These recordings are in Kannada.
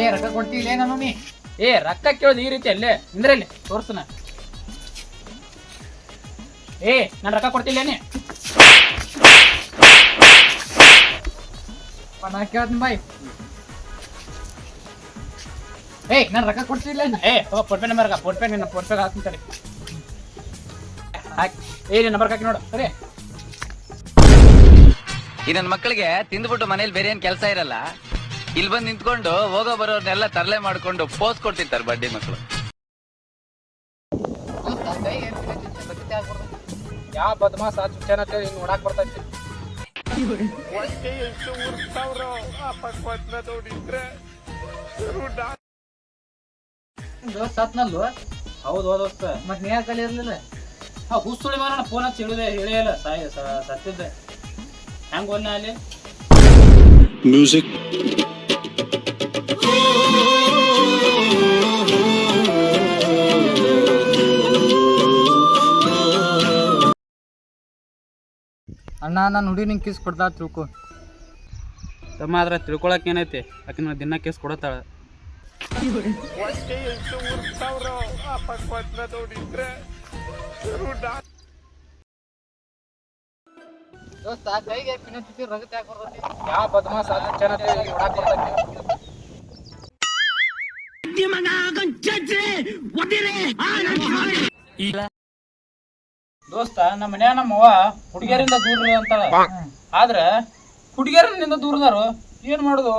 ಏ ರೊಕ್ಕ ಕೊಡ್ತಿಲ್ಲ ಏನ ಮಮ್ಮಿ ಏ ರೊಕ್ಕ ಕೇಳೋದು ಈ ರೀತಿ ಅಲ್ಲೇ. ನಿಂದ್ರಲ್ಲಿ ತೋರ್ಸನ. ಏ ನಾನು ರೊಕ್ಕ ಕೊಡ್ತಿಲ್ಲೇನೆ ನಾ. ಕೇಳ್ತೀನಿ ಬಾಯ್. ಏ ನಾನು ರೊಕ್ಕ ಕೊಡ್ತಿಲ್ಲ ಏ PhonePe number PhonePe ನಿನ್ನ ಫೋನ್ ಹಾಕ್ತಾರೆ ಹಾಕ್ತೀನಿ ಹಾಕಿ. ಏ ನಿನ್ನ ನಂಬರ್ ಹಾಕಿ ನೋಡು. ಸರಿ. ಈ ನನ್ನ ಮಕ್ಕಳಿಗೆ ತಿಂದ್ಬಿಟ್ಟು ಮನೇಲಿ ಬೇರೆ ಏನ್ ಕೆಲಸ ಇರಲ್ಲ? ಇಲ್ಲಿ ಬಂದು ನಿಂತ್ಕೊಂಡು ಹೋಗೋ ಬರೋರ್ನೆಲ್ಲ ತರಲೆ ಮಾಡ್ಕೊಂಡು ಪೋಸ್ ಕೊಡ್ತಿರ್ತಾರೆ ಬಡ್ಡಿ ಮಕ್ಕಳು ಯಾವ ಬದಮಾಸ್ ಆ ಚುಚ್ಚನ ಅಂತೇಳಿ ಹಿಂಗ್ ನೋಡಾಕ್ ಬರ್ತೈತಿ ಸತ್ನಲ್ಲು? ಹೌದು ಹೌದೋಸ್ತ ಮತ್ ನೀ ಯಾಕೆ ಇರ್ಲಿಲ್ಲ? ಆ ಹುಸುಳಿ ಮಾರ ಫೋನ್ ಹಚ್ಚಿ ಹೇಳಿದೆ ಹೇಳೇ ಇಲ್ಲ. ಸಾಯ ಸತ್ತಿದ್ದೆ. ಹೆಂಗ್ ಒನ್ನ ಅಲ್ಲಿ? Music. ಅಣ್ಣ ನಾನು ಹುಡುಗಿ ನಿಂಗೆ ಕಿಸ್ ಕೊಡ್ತಾ ತಿಳ್ಕೊ. ತಮ್ಮ ಅದ್ರ ತಿಳ್ಕೊಳಕ್ ಏನೈತಿ? ಆಕಿನ ದಿನ ಕೇಸ್ ಕೊಡತ್ತಾಳ. ದೋಸ್ತ ಕೈಗೆ ಪಿನ ಚುಚ್ಚಿ ರಗತ್ ಯಾಕೆ ಬರ್ತೈತಿ. ಯಾವ ಬದಮಾಸ್ ದೋಸ್ತ ನಮ್ಮ ಮನ್ಯಾಗ ನಮ್ಮ ಅವ್ವ ಹುಡುಗಿಯರಿಂದ ದೂರ ಅಂತ ಅಂತಾಳ ಆದ್ರ ಹುಡುಗಿಯರಿಂದ ದೂರದಾರು ಏನ್ ಮಾಡುದು?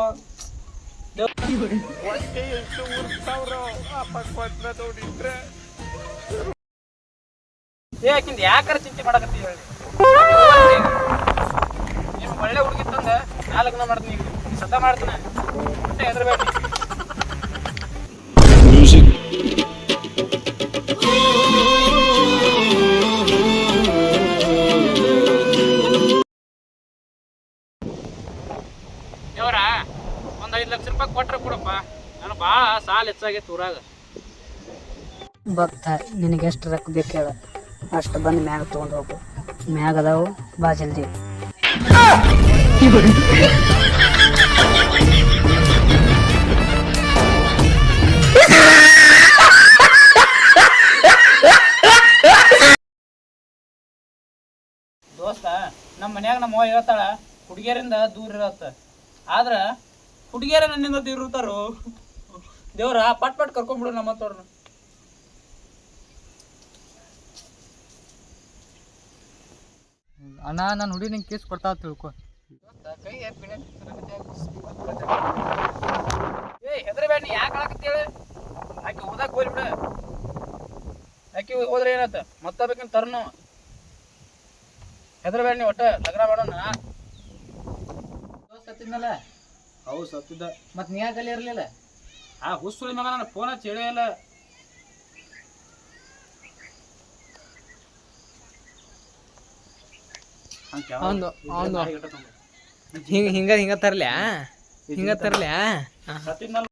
ಏ ಆಕಿಂದ ಯಾಕಾರ ಚಿಂತೆ ಮಾಡಕತ್ತಿ ಹೇಳಿ? ನಿಮ್ ಒಳ್ಳೆ ಹುಡುಗಿ ತಂದ ನಾ ಲಗ್ನ ಮಾಡ್ತೀನಿ ಸದ್ದ ಮಾಡ್ತಾನೆ. ಮತ್ತೆ ಹೆದರ್ಬೇಡಿ. ಕೊಟ್ರೆ ಕೊಡಪ್ಪ ನಾನು ಭಾಳ ಸಾಲ ಹೆಚ್ಚಾಗೈತೆ ಊರಾಗ. ಭಕ್ತ ನಿನಗೆ ಎಷ್ಟು ರೊಕ್ಕ ಬೇಕು ಹೇಳ. ಅಷ್ಟು ಬಂದು ಮ್ಯಾಗ ತೊಗೊಂಡು ಹೋಗು. ಮ್ಯಾಗ ಅದಾವು ಬಾ ಜಲ್ದಿ. ದೋಸ್ತ ನಮ್ಮ ಮನ್ಯಾಗ ನಮ್ಮ ಹೇಳ್ತಾಳ ಹುಡುಗಿಯರಿಂದ ದೂರ ಇರತ್ತ. ಆದ್ರ ಹುಡುಗಿಯರ ನನ್ನಿಂದ ದೂರ ಇರ್ತಾರೋ ದೇವ್ರ ಪಟ್ ಪಟ್ ಕರ್ಕೊಂಡ್ಬಿಡು ನಮ್ಮ ಹತ್ತವ್ರನ್ನ ಅಣ್ಣ ನಾನು ಹುಡುಗಿ ನಿಂಗೆ ಕೇಸ್ ಕೊಡ್ತಾ ತಿಳ್ಕೊ ಏ ಹೆದರ್ಬೇಡ ನೀ ಯಾಕೆ ಹೇಳಿ? ಆಕೆ ಓದಾಕ್ ಹೋಗ್ಲಿ ಬಿಡ. ಆಕೆ ಹೋದ್ರೆ ಏನತ್ತ ಮತ್ತ ಬೇಕಂತ ತರ್ನು. ಹೆದರ್ಬೇಡ ನೀ ಒಟ್ಟ ಲಗ್ನ ಮಾಡೋಣ. ಸತ್ತಿದ್ನಲ್ಲ ಹೌದು ಸತ್ತಿದ್ದ. ಮತ್ತೆ ನೀ ಯಾಕೆ ಅಲ್ಲಿ ಇರ್ಲಿಲ್ಲ? ಆ ಹುಸುಳಿ ಮಗ ನನ್ನ ಫೋನ್ ಹಚ್ಚಿ ಹೇಳೇ ಇಲ್ಲ. ಅವ್ನ್ದು. ಹಿಂಗ ಹಿಂಗ ಹಿಂಗ ತರ್ಲ್ಯಾ? ಹಿಂಗ ತರ್ಲ್ಯಾ? ಸತ್ತಿದ್ನಲ್ಲ